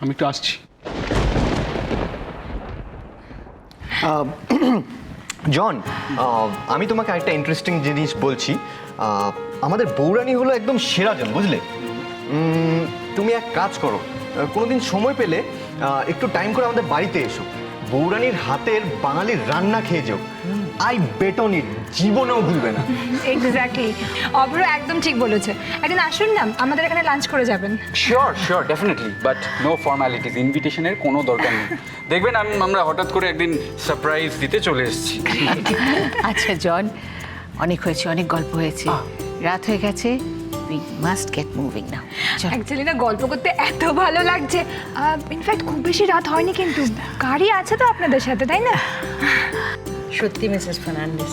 আমি একটু আসছি। জন আমি তোমাকে একটা ইন্টারেস্টিং জিনিস বলছি। আমাদের বৌরানি হলো একদম সেরা জন, বুঝলে? তুমি এক কাজ করো কোনোদিন সময় পেলে একটু টাইম করে আমাদের বাড়িতে এসো। বৌরানির হাতের বাঙালির রান্না খেয়ে যাও। আই বেট অন ইট জীবনেও ভুলবে না। এক্স্যাক্টলি অভ্র একদম ঠিক বলেছে। একদিন আসুন না আমাদের এখানে লাঞ্চ করে যাবেন। Sure sure definitely but no formalities ইনভিটেশনের কোনো দরকার নেই। দেখবেন আমি আমরা হঠাৎ করে একদিন সারপ্রাইজ দিতে চলে এসেছি। আচ্ছা জন অনেক হয়েছে অনেক গল্প হয়েছে। রাত হয়ে গেছে we must get moving now actually না গল্প করতে এত ভালো লাগছে। ইনফ্যাক্ট খুব বেশি রাত হয়নি কিন্তু। গাড়ি আছে তো আপনাদের সাথে তাই না? সত্যি মিসেস ফার্নান্ডেস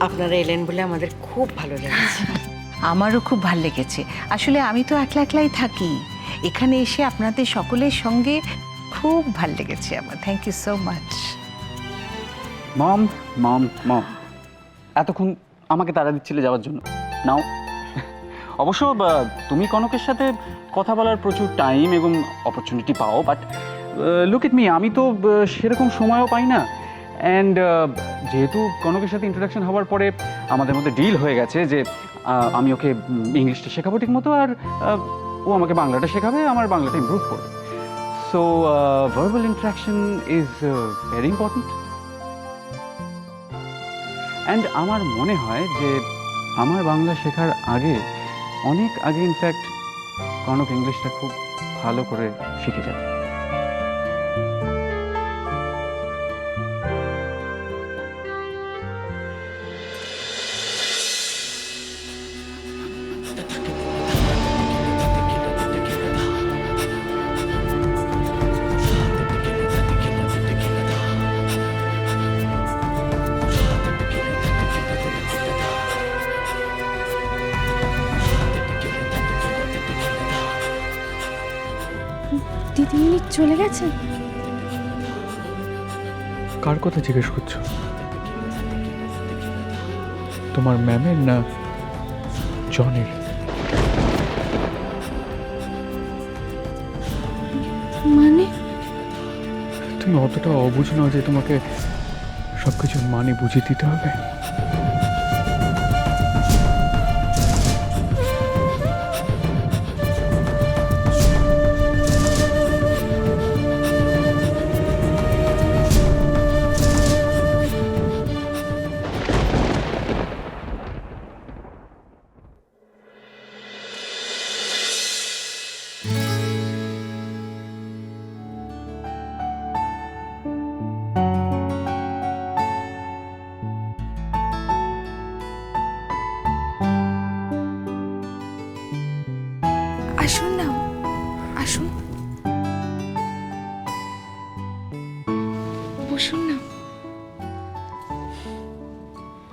আপনারা এলেন বলে আমাদের খুব ভালো লেগেছে। আমারও খুব ভালো লেগেছে। আসলে আমি তো একলা একলাই থাকি। এখানে এসে আপনাদের সকলের সঙ্গে খুব ভালো লেগেছে আমার। Thank you so much mom mom mom. এতক্ষণ আমাকে তাড়া দিচ্ছিলে যাওয়ার জন্য। নাও। অবশ্য তুমি কনকের সাথে কথা বলার প্রচুর টাইম এবং অপরচুনিটি পাও বাট লুক ইট মি আমি তো সেরকম সময়ও পাই না। অ্যান্ড যেহেতু কনকের সাথে ইন্ট্রোডাকশন হওয়ার পরে আমাদের মধ্যে ডিল হয়ে গেছে যে আমি ওকে ইংলিশটা শেখাবো ঠিক মতো আর ও আমাকে বাংলাটা শেখাবে, আমার বাংলাটা ইমপ্রুভ করবে। So verbal interaction is very important and আমার মনে হয় যে, আমার বাংলা শেখার আগে, অনেক আগে ইনফ্যাক্ট কনক ইংলিশটা খুব ভালো করে শিখে যাবে। দিদিমণি চলে গেছে? কার কথা জিজ্ঞেস করছ? তোমার ম্যামের না জনের? মানে? তুমি অতটা অবুঝ নাও যে তোমাকে সব কিছু মানে বুঝিয়ে দিতে হবে।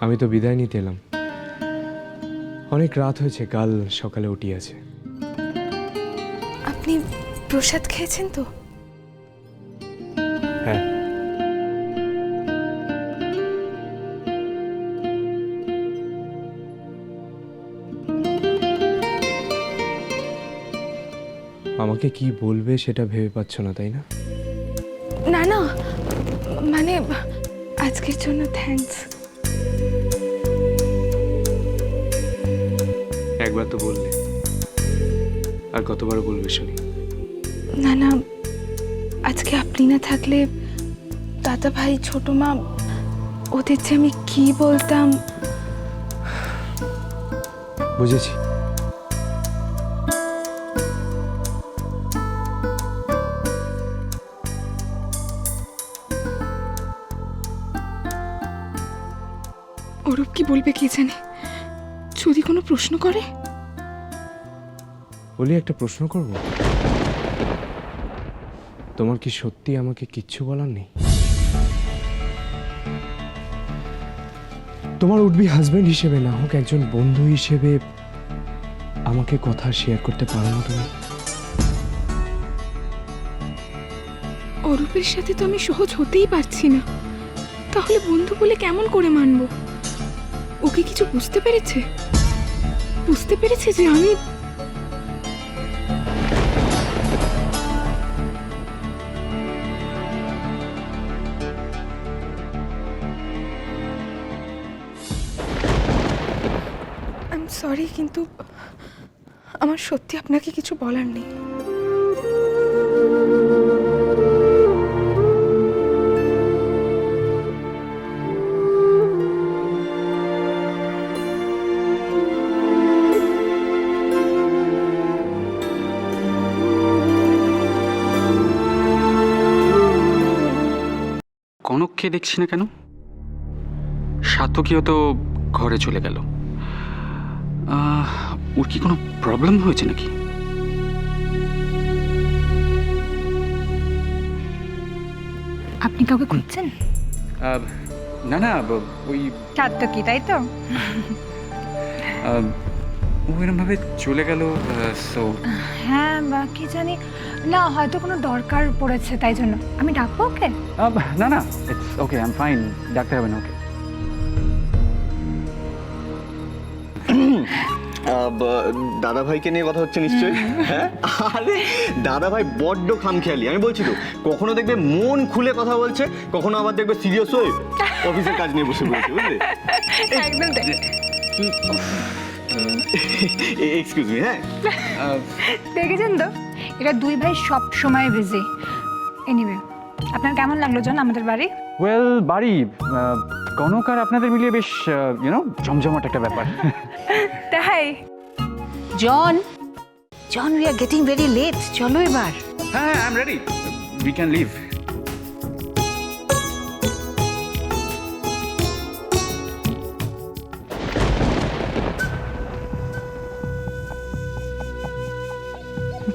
আমি তো বিদায় নিতে এলাম। অনেক রাত হয়েছে কাল সকালে উঠি আছে। আপনি প্রসাদ খেয়েছেন তো? হ্যাঁ। আমাকে কি বলবে সেটা ভেবে পাচ্ছ না তাই না? না না মানে আজকের জন্য থ্যাঙ্কস একবার তো বললে। আর কতবার বলবে শুনি। না না আজকে আপনি না থাকলে দাদা ভাই ছোট মা ওদের যে আমি কি বলতাম? বুঝেছি। অরূপ কি বলবে কে জানে? যদি কোনো প্রশ্ন করে? বলি একটা প্রশ্ন করব? তোমার কি সত্যি আমাকে কিচ্ছু বলার নেই? তোমার উঠবি হাজবেন্ড হিসেবে, না হোক একজন বন্ধু হিসেবে, আমাকে কথা শেয়ার করতে পারো না তুমি? অরূপের সাথে তো আমি সহজ হতেই পারছি না। তাহলে বন্ধু বলে কেমন করে মানবো? ওকে কিছু বুঝতে পেরেছে? বুঝতে পেরেছে যে আমি পারি কিন্তু আমার সত্যি আপনাকে কিছু বলার নেই। কনককে দেখছি না কেন? সাতকীয় তো ঘরে চলে গেল। ওর কি কোনো প্রবলেম হয়েছে নাকি? আপনি কাউকে খুঁজছেন? না না ব- ওই চাঁদটা কি তাই তো? আহ, ও এরমভাবে চলে গেল সো হ্যাঁ বা কি জানি। না হয়তো কোনো দরকার পড়েছে তাই জন্য। আমি ডাকবো ওকে? না না it's okay I am fine doctor হবে না ওকে। দাদা ভাইকে নিয়ে কথা হচ্ছে নিশ্চয়ই? হ্যাঁ? আরে দাদা ভাই বড্ড খামখেয়ালি। আমি বলছি তো কখনো দেখবে মন খুলে কথা বলছে কখনো আবার দেখবে সিরিয়াস হয়ে অফিসের কাজ নিয়ে বসে পড়েছে বুঝলে? একদম এক্সকিউজ মি হ্যাঁ? দেখেছেন তো? এরা দুই ভাই সব সময় বিজি এনিওয়ে আপনার কেমন লাগল জন আমাদের বাড়ি? ওয়েল বাড়ি কনক আর আপনাদের মিলিয়ে বেশ ইউনো জমজমাট একটা ব্যাপার। John John we are getting very late চলো এবার। হ্যাঁ I am ready we can leave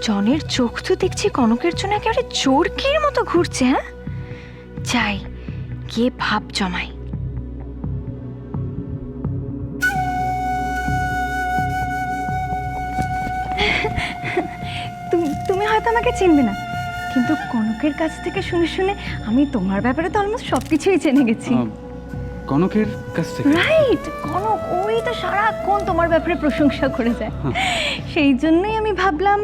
জনের চোখ তো দেখছি কনকের জন্য একেবারে চোরকির মতো ঘুরছে হ্যাঁ? যাই গিয়ে ভাব জমাই। হয়তো আমাকে চিনবে না। কিন্তু কনকের কাছ থেকে শুনে শুনে আমি তোমার ব্যাপারে তো অলমোস্ট সব কিছুই জেনে গেছি। কনকের কাছ থেকে? রাইট কনক ওই তো সারাক্ষণ তোমার ব্যাপারে প্রশংসা করে যায়। সেই জন্যই আমি ভাবলাম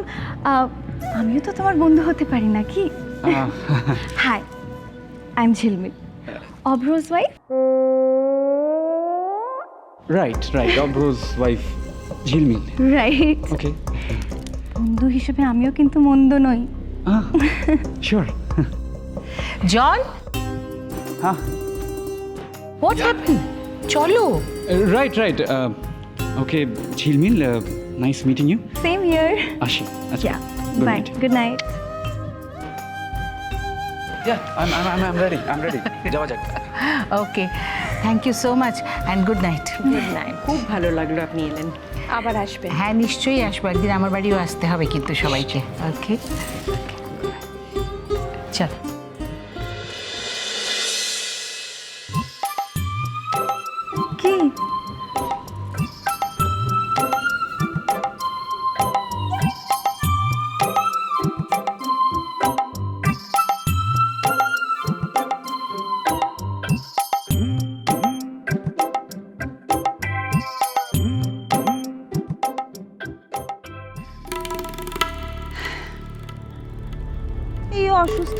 আমিও তো তোমার বন্ধু হতে পারি নাকি hi I am Jhilmil Abroz wife right right Abroz wife Jhilmil right okay বন্ধু হিসেবে আমিও কিন্তু মন্দ নই। শিওর জন হ্যাঁ। হোয়াট হ্যাপেন চলো। Right right okay Jhilmil nice meeting you same here আসি আচ্ছা Good bye night. Good night Yeah, I'm, I'm, I'm, I'm ready. I'm ready. যাওয়া যাক। Okay thank you so much and good night good night খুব ভালো লাগল আপনি এলেন। আবার আসবে। হ্যাঁ নিশ্চয়ই আসব। একদিন আমার বাড়িও আসতে হবে কিন্তু সবাইকে। ওকে চল।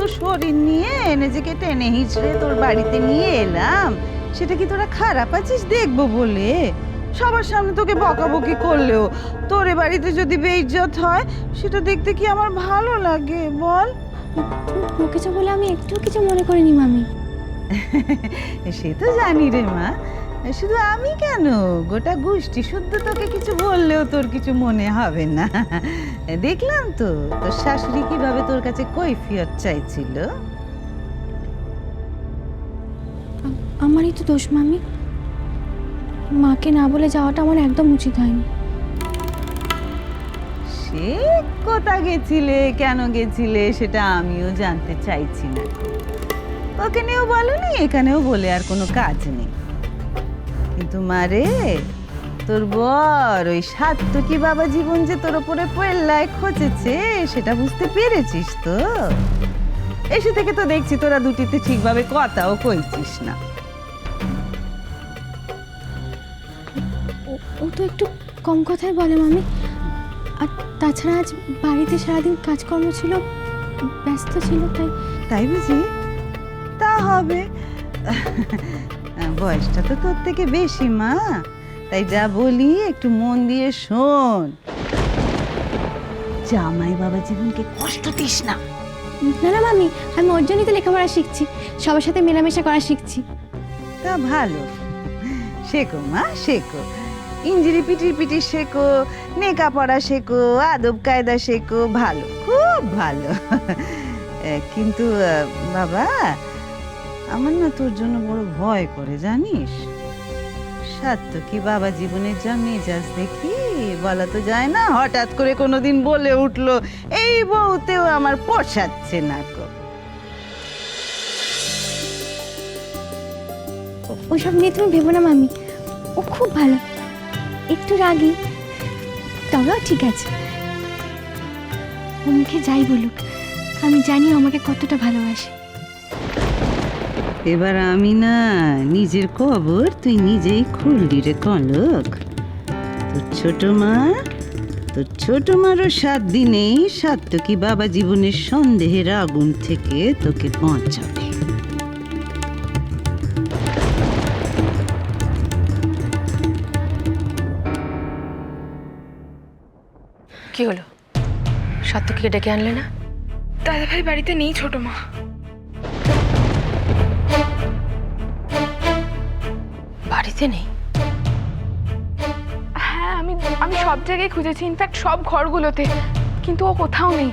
শরীর নিয়ে এনে যে নিজেকে টেনে হিচড়ে তোর বাড়িতে নিয়ে এলাম। সেটা কি তোরা খারাপ আছিস দেখব বলে? সবার সামনে তোকে বকাবকি করলেও। তোর এ বাড়িতে যদি বেইজ্জত হয় সেটা দেখতে কি আমার ভালো লাগে? বল। কিছু বলে আমি একটু কিছু মনে করিনি মামি। সে তো জানি রে মা। শুধু আমি কেন? গোটা গোষ্ঠী শুদ্ধ তোকে কিছু বললেও তোর কিছু মনে হবে না। দেখলাম তো তোর শাশুড়ি কীভাবে তোর কাছে কৈফিয়ত চাইছিল? আমারই তো দোষ মামি। মাকে না বলে যাওয়াটা আমার একদম উচিত হয়নি। সে কোথা গেছিলে কেন গেছিলে সেটা আমিও জানতে চাইছি না। ওখানেও বলনি এখানেও বলে আর কোনো কাজ নেই। কিন্তু মারে তোর বর ওই সাত্তকি বাবা জীবন যে তোর ওপরে পেল্লায় খচেছে সেটা বুঝতে পেরেছিস তো? এসে থেকে তো দেখছি তোরা দুটিতে ঠিকভাবে কথাও কইছিস না। ও- ও তো একটু কম কথাই বলে মামি। আর তাছাড়া আজ বাড়িতে সারাদিন কাজকর্ম ছিল ব্যস্ত ছিল তাই তাই বুঝি? তা হবে। বয়সটা তো তোর থেকে বেশি মা। তাই যা বলি একটু মন দিয়ে শোন। জামাই বাবা জীবনকে কষ্ট দিস না। না না মামি আমি ওর জন্যই তো লেখাপড়া শিখছি। সবার সাথে মেলামেশা করা শিখছি। তা ভালো। শেখো মা শেখো। ইঞ্জিরি পিটির পিটি শেখো নেকা পড়া শেখো আদব কায়দা শেখো ভালো খুব ভালো। কিন্তু বাবা আমার না তোর জন্য বড় ভয় করে, জানিস? সত্য কি বাবা জীবনের যা মেজাজ দেখি, বলা তো যায় না, হঠাৎ করে কোনোদিন বলে উঠল, এই বউতেও আমার পোষাচ্ছে না গো। ওসব নিয়ে তুমি ভেবো না, মামি। ও খুব ভালো। একটু রাগি। তবেও ঠিক আছে। ও মুখে যাই বলুক। আমি জানি আমাকে কতটা ভালোবাসে। এবার আমি না নিজের কবর তুই নিজেই খুললি রে কনক। তোর ছোট মা তোর ছোট মারও সাত দিনেই সাত্তকী বাবা জীবনের সন্দেহের আগুন থেকে তোকে বাঁচাবে। কি হলো? সাত্তকীকে ডেকে আনলে না? দাদা ভাই বাড়িতে নেই ছোট মা। বাড়িতে নেই? হ্যাঁ আমি আমি সব জায়গায় খুঁজেছি ইনফ্যাক্ট সব ঘরগুলোতে, কিন্তু ও কোথাও নেই।